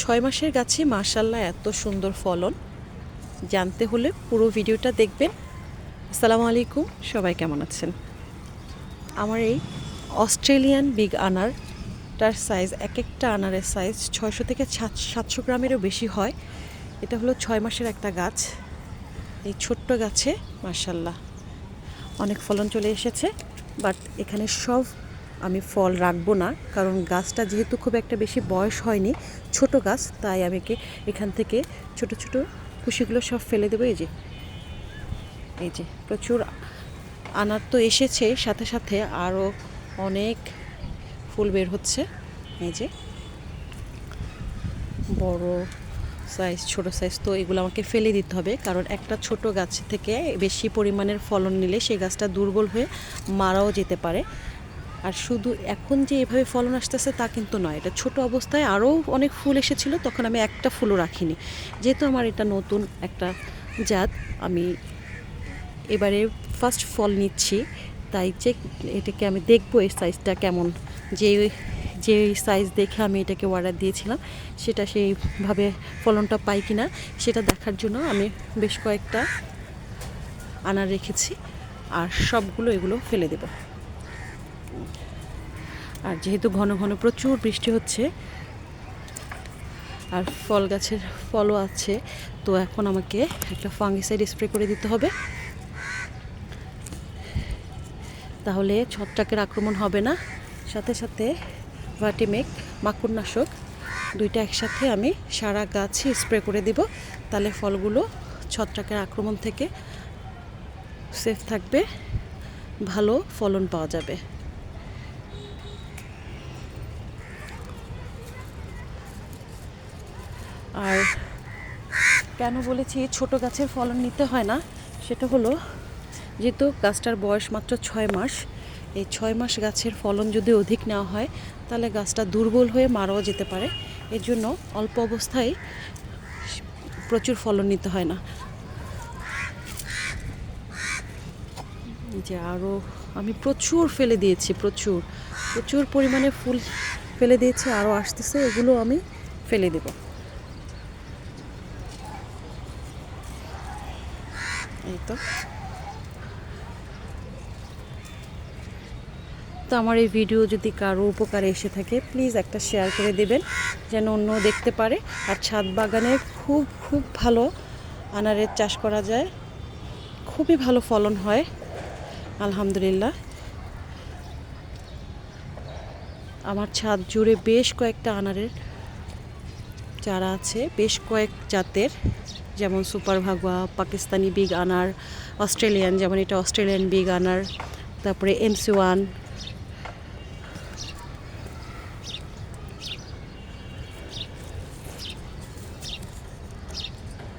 ছয় মাসের গাছে মার্শাল্লাহ এত সুন্দর ফলন। জানতে হলে পুরো ভিডিওটা দেখবেন। আসসালামু আলাইকুম, সবাই কেমন আছেন? আমার এই অস্ট্রেলিয়ান বিগ আনারটার সাইজ এক একটা আনারের সাইজ ছয়শো থেকে সাতশো গ্রামেরও বেশি হয়। এটা হলো ছয় মাসের একটা গাছ। এই ছোট্ট গাছে মার্শাল্লাহ অনেক ফলন চলে এসেছে। বাট এখানে সব আমি ফল রাখব না, কারণ গাছটা যেহেতু খুব একটা বেশি বয়স হয়নি, ছোট গাছ, তাই আমি এখান থেকে ছোট ছোট কুশিগুলো সব ফেলে দেবো। এই যে এই যে প্রচুর আনার তো এসেছে, সাথে সাথে আরও অনেক ফুল বের হচ্ছে। এই যে, বড় সাইজ ছোট সাইজ তো এগুলো আমাকে ফেলে দিতে হবে, কারণ একটা ছোট গাছ থেকে বেশি পরিমাণের ফলন নিলে সেই গাছটা দুর্বল হয়ে মারাও যেতে পারে। আর শুধু এখন যে এভাবে ফলন আসতেছে তা কিন্তু নয়। এটা ছোট অবস্থায় আরও অনেক ফুল এসেছিল, তখন আমি একটা ফুলও রাখিনি। যেহেতু আমার এটা নতুন একটা জাত, আমি এবারে ফার্স্ট ফল নিচ্ছি। তাই যে এটাকে আমি দেখব এই সাইজটা কেমন। যে যে সাইজ দেখে আমি এটাকে অর্ডার দিয়েছিলাম, সেটা সেইভাবে ফলনটা পাই কি না সেটা দেখার জন্য আমি বেশ কয়েকটা আনার রেখেছি। আর সবগুলো এগুলো ফেলে দেব। আর যেহেতু ঘন ঘন প্রচুর বৃষ্টি হচ্ছে, আর ফল গাছের ফলও আছে, তো এখন আমাকে একটা ফাঙ্গিসাইড স্প্রে করে দিতে হবে। তাহলে ছত্রাকের আক্রমণ হবে না। সাথে সাথে ভাটিমেক, মাকুড়নাশক দুইটা একসাথে আমি সারা গাছে স্প্রে করে দিব। তাহলে ফলগুলো ছত্রাকের আক্রমণ থেকে সেফ থাকবে, ভালো ফলন পাওয়া যাবে। আর কেন বলেছি, ছোট গাছের ফলন নিতে হয় না, সেটা হলো যেহেতু গাছটার বয়স মাত্র ছয় মাস, এই ছয় মাস গাছের ফলন যদি অধিক নেওয়া হয়, তাহলে গাছটা দুর্বল হয়ে মারাও যেতে পারে। এর জন্য অল্প অবস্থায় প্রচুর ফলন নিতে হয় না। যে আরও আমি প্রচুর ফেলে দিয়েছি, প্রচুর প্রচুর পরিমাণে ফুল ফেলে দিয়েছি আরও আসতেছে, এগুলো আমি ফেলে দেব। এই তো তো আমার এই ভিডিও যদি কারও উপকারে এসে থাকে প্লিজ একটা শেয়ার করে দেবেন, যেন অন্য দেখতে পারে। আর ছাদ বাগানে খুব খুব ভালো আনারের চাষ করা যায়। খুবই ভালো ফলন হয়, আলহামদুলিল্লাহ। আমার ছাদ জুড়ে বেশ কয়েকটা আনারের চারা আছে, বেশ কয়েক জাতের, যেমন সুপার ভাগুয়া, পাকিস্তানি বিগ আনার অস্ট্রেলিয়ান, যেমন এটা অস্ট্রেলিয়ান বিগ আনার তারপরে এমসি ওয়ান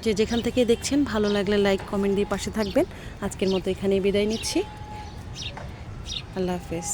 যে যেখান থেকে দেখছেন, ভালো লাগলে লাইক কমেন্ট দিয়ে পাশে থাকবেন। আজকের মতো এখানেই বিদায় নিচ্ছি। আল্লাহ হাফেজ।